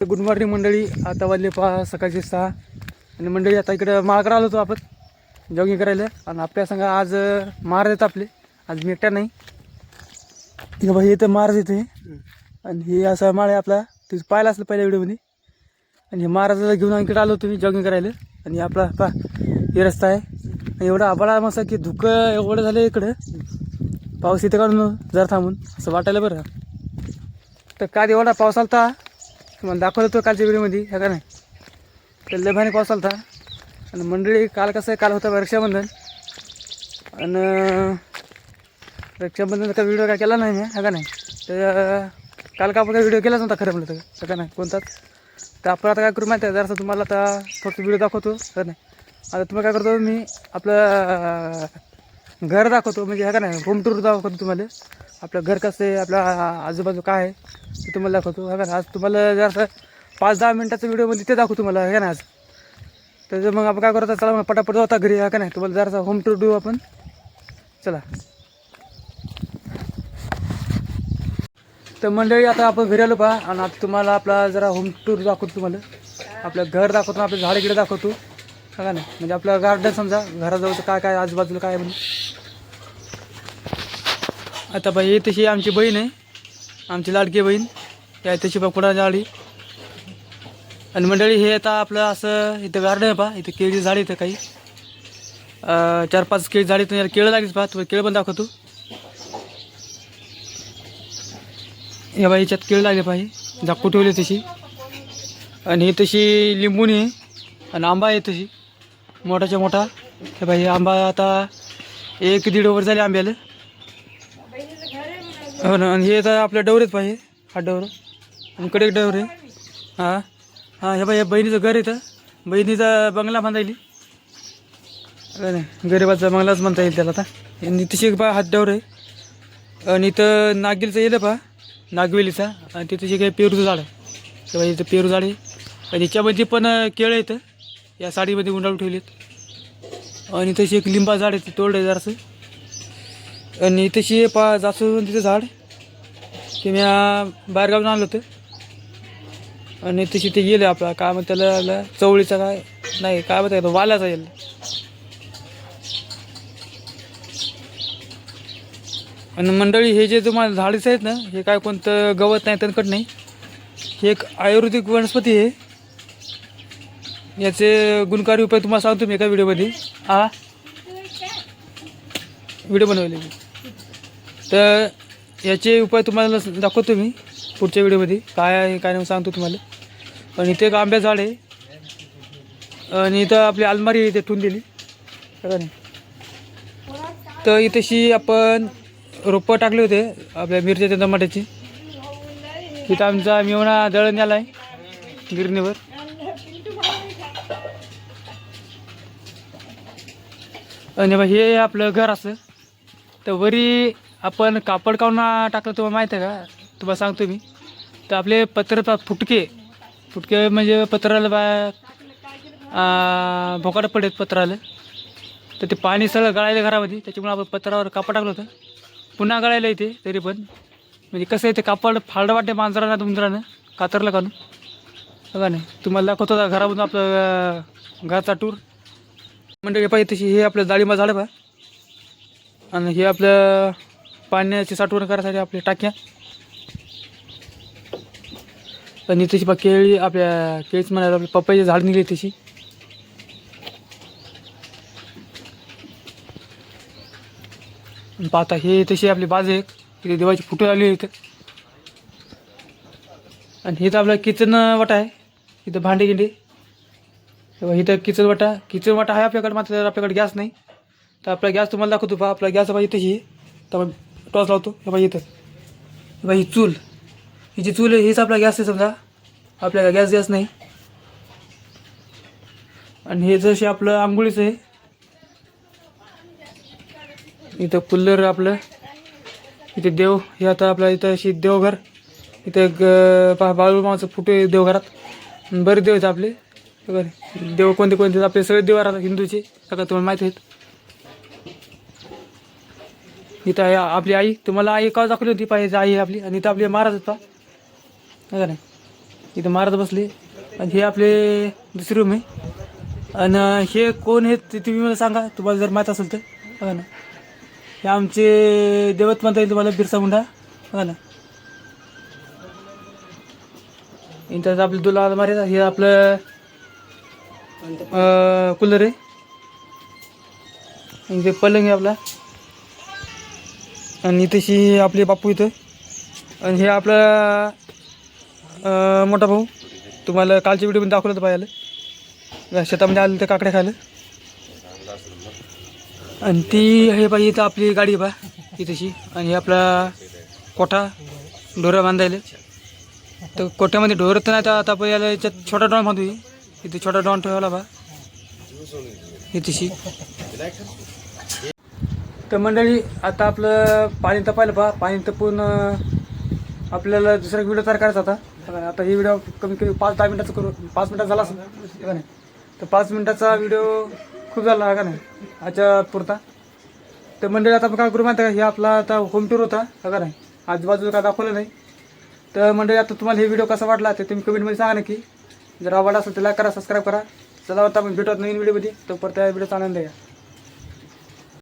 Good morning मंडळी. आता वाजले पहा सकाळचे सहा. आणि मंडळी आता इकडं माळकडे आलो होतो आपण जॉगिंग करायला. आणि आपल्या सांगा आज मार महाराज आपले. आज मी नाही. हे बाई इथं महाराज येते आणि हे असा माळ आहे आपला. तुम्ही पाहिला असलं पहिल्या व्हिडिओमध्ये. आणि हे महाराजाला घेऊन इकडे आलो तुम्ही जॉगिंग करायला. आणि आपला पा हे रस्ता आहे. आणि एवढा आबाळा मस्त की धुकं एवढं झालं इकडं. पाऊस इथे काढून जरा थांबून. असं वाटायला बरं. तर काल एवढा पाऊस आलता? तुम्हाला दाखवलं होतं कालच्या व्हिडिओमध्ये ह्या का नाही? तर लभाने भारी पाऊस आलता. आणि मंडळी काल कसं आहे काल होतं रक्षाबंधन. आणि रक्षाबंधन का व्हिडिओ काय केला नाही मी ह्या का नाही? तर काल का आपण काय व्हिडिओ केलाच नव्हता खरं म्हणलं तर का नाही? कोणताच. तर आपण आता काय करू माहिती आहे? जरासं तुम्हाला आता फक्त व्हिडिओ दाखवतो का नाही? आता तुम्ही काय करतो मी आपलं घर दाखवतो म्हणजे हा का नाही होम टूर दाखवतो तुम्हाला. आपलं घर कसं आहे आपल्या आजूबाजू काय आहे ते तुम्हाला दाखवतो. हा का आज तुम्हाला जरासं पाच दहा मिनटाचा व्हिडिओमध्ये ते दाखवतो तुम्हाला हे का नाही आज. तर मग आपण काय करतो चला मग पटापट जाऊ घरी हा का नाही. तुम्हाला जरासा होम टूर देऊ आपण चला. तर मंडळी आता आपण घरी आलो पहा आणि आता तुम्हाला आपला जरा होम टूर दाखवतो तुम्हाला. आपलं घर दाखवतो आपलं झाड इकडे दाखवतो. का नाही म्हणजे आपलं गार्डन समजा घराजवळचं काय काय आजूबाजूला काय आहे म्हणजे आता बाई ही तशी आमची बहीण आहे. आमची लाडकी बहीण. या तशी बा कुणाची आणि मंडळी हे आता आपलं असं इथं गार्डन आहे पहा. इथं केळी झाड इथं काही. चार पाच केळी झाडी तुम्हाला केळं लागलीच पहा. तुम्ही केळं पण दाखवतो. या बाई याच्यात केळं लागले पाहिजे झाकू ठेवली तशी. आणि ही तशी लिंबून आहे. आणि आंबा आहे तशी. मोठाच्या मोठा. हे बाई आंबा आता एक दीड ओव्हर झाले आंब्याला. हो ना आणि हे तर आपल्या डवरेत पाहिजे हा डवर. आणि कडे एक डवर आहे. हां हां हे बाई बहिणीचं घर येतं बहिणीचा बंगला म्हणता येईल. नाही गरिबाचा बंगलाच म्हणता येईल त्याला आता. आणि तशी एक बा हात डवर आहे. आणि इथं नागिलचं येतं पहा नागवेलीचा. आणि तिथे जे काही पेरूचं झाड आहे. तेव्हा इथं पेरू झाड आहे. आणि याच्यामध्ये पण केळं येतं या साडीमध्ये गुंडाळून ठेवलेत. आणि तशी एक लिंबा झाड आहे ते तोडलं आहे जरासं. आणि तशी पा जासून तिथं झाड. ते मी बाहेरगावून आणलं होतं. आणि तशी ते गेलं आपला काय मग त्याला आपला चवळीचा काय? नाही काय म्हणतात वाल्याचा येईल आणि मंडळी हे जे तुम्हाला झाडच आहेत ना हे काय कोणतं गवत नाही तणकट नाही. हे एक आयुर्वेदिक वनस्पती आहे. याचे गुणकारी उपाय तुम्हाला सांगतो मी एका व्हिडिओमध्ये. हा? व्हिडिओ बनवले मी. तर याचे उपाय तुम्हाला दाखवतो मी पुढच्या व्हिडिओमध्ये. काय आहे काय नाही सांगतो तुम्हाला. आणि इथे एक आंब्या झाड आहे. आणि इथं आपली अलमारी इथे ठेवून दिली. नाही तर इथेशी आपण रोपं टाकले होते आपल्या मिरच्याच्या टमाट्याची. तिथं आमचा मिवणा दळण आला आहे गिरणीवर. आणि बा हे आपलं घर असं. तर वरी आपण कापड काढून टाकलं तुम्हाला माहीत आहे का? तुम्हाला सांगतो मी. तर आपले पत्र फुटके. फुटके म्हणजे पत्राला बा भोकाट पडत पत्राला. तर ते पाणी सगळं गळायलं घरामध्ये. त्याच्यामुळे आपण पत्रावर कापड टाकलं होतं. पुन्हा गळायला येते तरी पण. म्हणजे कसं आहे ते कापड फाळडं वाटते मांजरांना तुमजरानं कातरलं काढून बघा नाही तुम्हाला दाखवतो घरामधून आपलं घराचा टूर म्हणजे पाहिजे तशी हे आपल्या डाळिंबा झाडं पहा. आणि हे आपलं पाण्याची साठवण करायसाठी आपल्या टाक्या. आणि तशी पा केळी आपल्या केळीच म्हणायला आपली पप्पाची झाड निघली तशी आणि पाहता हे तशी आपली बाजू आहे. इथे देवाची फुटं आली इथं. आणि हे तर आपलं किचन वाटा आहे. इथं भांडे गिंडे तेव्हा इथं किचन वाटा किचन वाटा आहे आपल्याकडे मात्र आपल्याकडे गॅस नाही. तर आपला गॅस तुम्हाला दाखवतो पहा आपला गॅस पाहिजे तशी तर टॉस लावतो हे पाहिजे इथं. हे ही चूल. ही जी चूल आहे हीच आपला गॅस आहे समजा. आपल्याला गॅस गॅस नाही. आणि हे जसे आपलं आंघोळीचं आहे. इथं कुल्लर आपलं. इथे देव हे आता आपल्या इथं अशी देवघर. इथं ग अं, पहा बाळूमाचं फुटे आहे देवघरात. बरेच देव आहेत आपले. बघा देव कोणते कोणते? आपले सगळे देव राहतात हिंदूचे. सगळं तुम्हाला माहिती आहेत. इथं आहे आपली आई. तुम्हाला आई का दाखवली होती? पाहिजे आई आपली. आणि इथं आपले महाराज होता बघा नाही इथं महाराज बसले. आणि हे आपले दुसरी रूम आहे. आणि हे कोण आहेत ते तुम्ही मला सांगा. तुम्हाला जर माहीत असेल तर. बघा ना. हे आमचे देवत म्हणता येईल तुम्हाला बिरसा मुंडा. बघा ना. इथं आपलं दुला मारे हे आपलं कूलर आहे. इथे पलंग आहे आपला. आणि तशी आपले बापू इथं. आणि हे आपला मोठा भाऊ. तुम्हाला कालच्या व्हिडिओमध्ये दाखवलं तर पाहिलं शेतामध्ये आलं तर काकड्या खायला. आणि ती हे पाहिजे इथं आपली गाडी आहे बा आणि हे आपला कोठा ढोरं बांधायला. तर कोठ्यामध्ये ढोरं तर नाही तर आता आपण याला याच्यात छोटा ड्रॉम बांधू इथे छोटा डॉन ठेवला बा. हे तर मंडळी आता आपलं पाणी तपायला पहा पाणी तपून आपल्याला दुसरा व्हिडिओ तयार करायचा आता आता हे व्हिडिओ कमी कमी पाच दहा मिनिटाचा करू. पाच मिनटाचा झाला असेल. नाही तर पाच मिनिटाचा व्हिडिओ खूप झाला का नाही आजच्या पुरता. तर मंडळी आता आपण काय करू माहिती आहे का? हे आपला आता होम टूर होता का नाही आजूबाजूला काय दाखवलं नाही. तर मंडळी आता तुम्हाला हे व्हिडिओ कसा वाटला ते तुम्ही कमेंटमध्ये सांगा नक्की. जर आवडला असेल तर लाईक करा सबस्क्राईब करा. चला आता आपण भेटूयात नवीन व्हिडिओमध्ये तोपर्यंत या व्हिडिओचा आनंद घ्या.